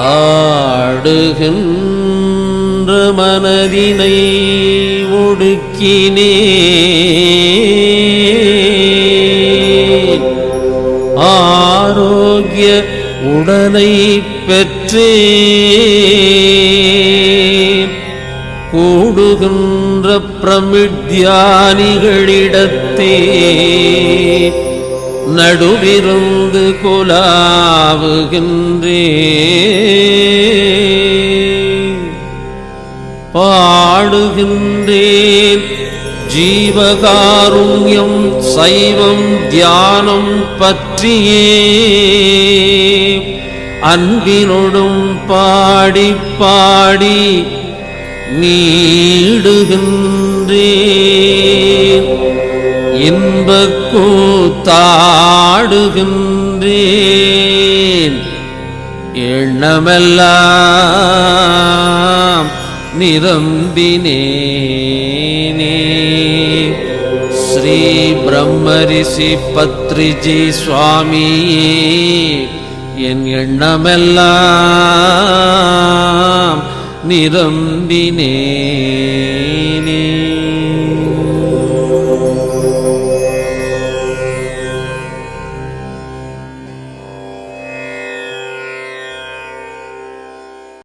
ஆடுகின்ற மனதினை ஒடுக்கினே. ஆரோக்கிய உடலை பெற்றே. கூடுகின்ற பிரமித்யானிகளிடத்தே நடுவிருந்து குலாவுகின்றே. பாடுகின்றேன். ஜீவகாருண்யம் சைவம் தியானம் பற்றியே. அன்பினொடும் பாடி பாடி நீடுகின்றேன். இன்பக்கூத்தாடுகின்றேன். எண்ணமெல்லாம் நிரம்பினேனே. ஸ்ரீ பிரம்மரிஷி பத்ரிஜி சுவாமியே என் எண்ணமெல்லாம் நிரம்பினேனே.